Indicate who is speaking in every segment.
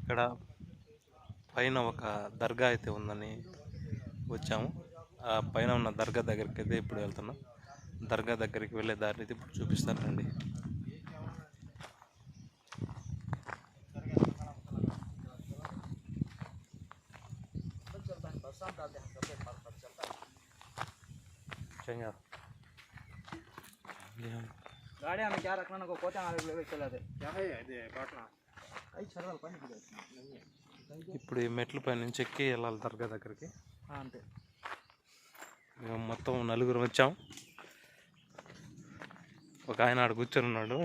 Speaker 1: ఇక్కడ పైన ఒక దర్గా అయితే ఉందని వచ్చాము. ఆ పైన ఉన్న దర్గా దగ్గరికి అయితే ఇప్పుడు వెళ్తున్నాం. దర్గా దగ్గరికి వెళ్ళే దారిని అయితే ఇప్పుడు చూపిస్తానండి. चंगा
Speaker 2: गाड़ी में क्या रखना ना को कोचा मारे ले चला दे
Speaker 3: क्या है ये बाटना
Speaker 2: आई सरल पानी पीले
Speaker 1: ఇప్పుడు ఈ మెట్ల పై నుంచి ఎక్కి వెళ్ళాలి దర్గా దగ్గరికి
Speaker 2: हां అంతే
Speaker 1: మేము మొత్తం నలుగురు వచ్చాం ఒక ఆయన ఆడ కూర్చొని ఉన్నాడు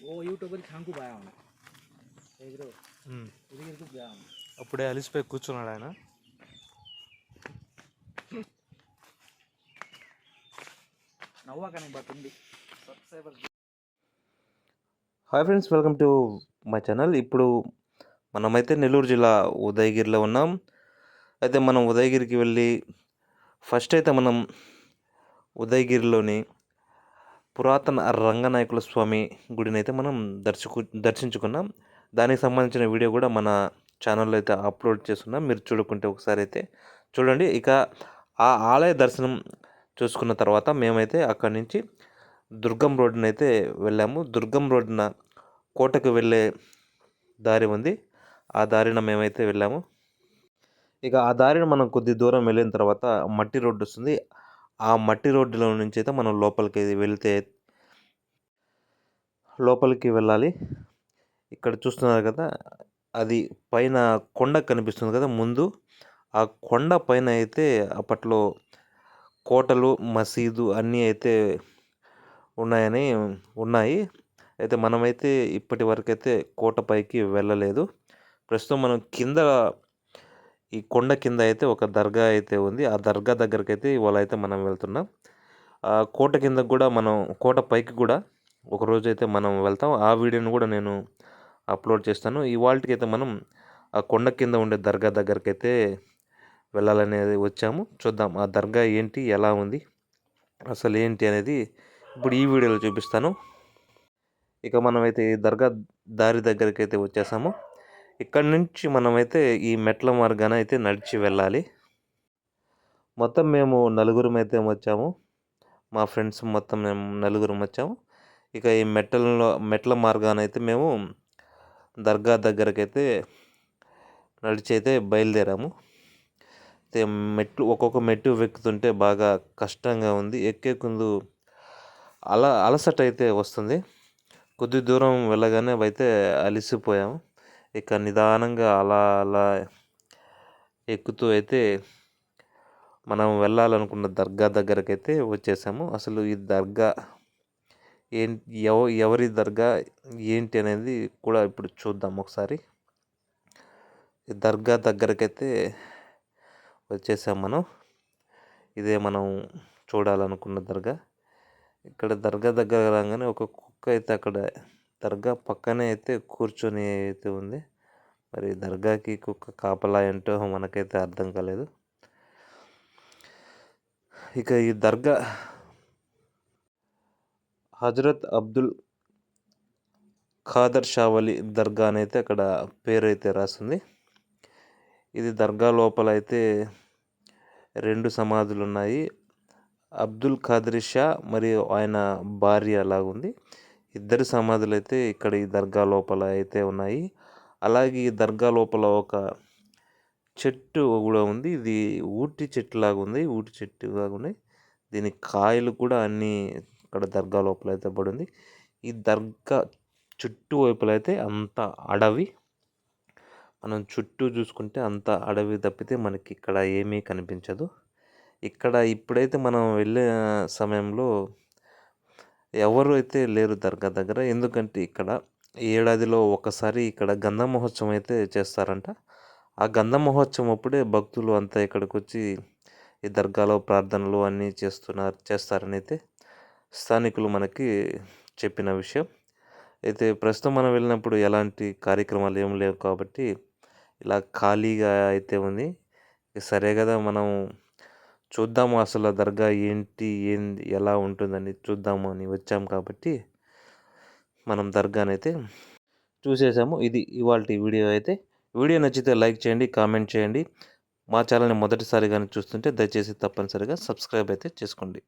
Speaker 2: वो यूट्यूबर छांकू पाया हूं
Speaker 1: అప్పుడే అలిసిపోయి కూర్చున్నాడు ఆయన. Hi friends welcome to my channel. ఇప్పుడు మనమైతే నెల్లూరు జిల్లా ఉదయగిరిలో ఉన్నాం. అయితే మనం ఉదయగిరికి వెళ్ళి ఫస్ట్ అయితే మనం ఉదయగిరిలోని పురాతన రంగనాయకుల స్వామి గుడిని అయితే మనం దర్శకు దర్శించుకున్నాం. దానికి సంబంధించిన వీడియో కూడా మన ఛానల్లో అయితే అప్లోడ్ చేస్తున్నాం. మీరు చూడుకుంటే ఒకసారి అయితే చూడండి. ఇక ఆ ఆలయ దర్శనం చూసుకున్న తర్వాత మేమైతే అక్కడి నుంచి దుర్గం రోడ్డున అయితే వెళ్ళాము. దుర్గం రోడ్డున కోటకు వెళ్ళే దారి ఉంది. ఆ దారిన మేమైతే వెళ్ళాము. ఇక ఆ దారిన మనం కొద్ది దూరం వెళ్ళిన తర్వాత మట్టి రోడ్డు వస్తుంది. ఆ మట్టి రోడ్డులో నుంచి అయితే మనం లోపలికి వెళితే లోపలికి వెళ్ళాలి. ఇక్కడ చూస్తున్నారు కదా అది పైన కొండ కనిపిస్తుంది కదా ముందు. ఆ కొండ పైన అయితే అప్పట్లో కోటలు మసీదు అన్నీ అయితే ఉన్నాయని ఉన్నాయి. అయితే మనమైతే ఇప్పటి వరకు అయితే కోటపైకి వెళ్ళలేదు. ప్రస్తుతం మనం కింద ఈ కొండ కింద అయితే ఒక దర్గా అయితే ఉంది. ఆ దర్గా దగ్గరికి అయితే ఇవాళ అయితే మనం వెళ్తున్నాం. ఆ కోట కింద కూడా మనం కోట పైకి కూడా ఒకరోజు అయితే మనం వెళ్తాం. ఆ వీడియోని కూడా నేను అప్లోడ్ చేస్తాను. ఇవాళకి అయితే మనం ఆ కొండ కింద ఉండే దర్గా దగ్గరికి అయితే వెళ్ళాలనేది వచ్చాము. చూద్దాం ఆ దర్గా ఏంటి ఎలా ఉంది అసలు ఏంటి అనేది ఇప్పుడు ఈ వీడియోలో చూపిస్తాను. ఇక మనమైతే ఈ దర్గా దారి దగ్గరికి అయితే వచ్చేసాము. ఇక్కడ నుంచి మనమైతే ఈ మెట్ల మార్గాన అయితే నడిచి వెళ్ళాలి. మొత్తం మేము నలుగురం అయితే వచ్చాము. మా ఫ్రెండ్స్ మొత్తం మేము నలుగురం వచ్చాము. ఇక ఈ మెట్టలలో మెట్ల మార్గాన అయితే మేము దర్గా దగ్గరకైతే నడిచి అయితే బయలుదేరాము. అయితే మెట్లు ఒక్కొక్క మెట్టు ఎక్కుతుంటే బాగా కష్టంగా ఉంది. ఎక్కే ముందు అల అలసట అయితే వస్తుంది. కొద్ది దూరం వెళ్ళగానే అయితే అలిసిపోయాము. ఇక నిదానంగా అలా అలా ఎక్కుతూ అయితే మనం వెళ్ళాలనుకున్న దర్గా దగ్గరకైతే వచ్చేసాము. అసలు ఈ దర్గా ఏంటి ఎవ ఎవరి దర్గా ఏంటి అనేది కూడా ఇప్పుడు చూద్దాం ఒకసారి. దర్గా దగ్గరకైతే వచ్చేసాం మనం. ఇదే మనం చూడాలనుకున్న దర్గా. ఇక్కడ దర్గా దగ్గర రాగానే ఒక కుక్క అయితే అక్కడ దర్గా పక్కనే అయితే కూర్చొని అయితే ఉంది. మరి దర్గాకి కుక్క కాపలా ఏంటో మనకైతే అర్థం కాలేదు. ఇక ఈ దర్గా హజరత్ అబ్దుల్ ఖాదర్ షావలి దర్గా అని అయితే అక్కడ పేరు అయితే రాసింది. ఇది దర్గా లోపల అయితే రెండు సమాధులు ఉన్నాయి. అబ్దుల్ ఖాదర్ షా మరియు ఆయన భార్య అలాగుంది ఇద్దరు సమాధులు అయితే ఇక్కడ ఈ దర్గా లోపల అయితే ఉన్నాయి. అలాగే ఈ దర్గా లోపల ఒక చెట్టు కూడా ఉంది. ఇది ఊటి చెట్టు లాగా ఉంది. ఊటి చెట్టు లాగా ఉంది దీని కాయలు కూడా అన్నీ ఇక్కడ దర్గా లోపల అయితే పడింది. ఈ దర్గా చుట్టూ వైపులో అయితే అంత అడవి. మనం చుట్టూ చూసుకుంటే అంత అడవి తప్పితే మనకి ఇక్కడ ఏమీ కనిపించదు. ఇక్కడ ఇప్పుడైతే మనం వెళ్ళే సమయంలో ఎవరు అయితే లేరు దర్గా దగ్గర ఎందుకంటే ఇక్కడ ఏడాదిలో ఒకసారి ఇక్కడ గంధ మహోత్సవం అయితే చేస్తారంట. ఆ గంధ మహోత్సవం అప్పుడే భక్తులు అంతా ఇక్కడికి వచ్చి ఈ దర్గాలో ప్రార్థనలు అన్నీ చేస్తున్నారు చేస్తారని అయితే స్థానికులు మనకి చెప్పిన విషయం. అయితే ప్రస్తుతం మనం వెళ్ళినప్పుడు ఎలాంటి కార్యక్రమాలు ఏం లేవు కాబట్టి ఇలా ఖాళీగా అయితే ఉంది. సరే కదా మనం చూద్దాము అసలు ఆ దర్గా ఏంటి ఏంది ఎలా ఉంటుందని చూద్దాము అని వచ్చాము కాబట్టి మనం దర్గానైతే చూసేసాము. ఇది ఇవాళ వీడియో అయితే. వీడియో నచ్చితే లైక్ చేయండి కామెంట్ చేయండి. మా ఛానల్ని మొదటిసారిగా చూస్తుంటే దయచేసి తప్పనిసరిగా సబ్స్క్రైబ్ అయితే చేసుకోండి.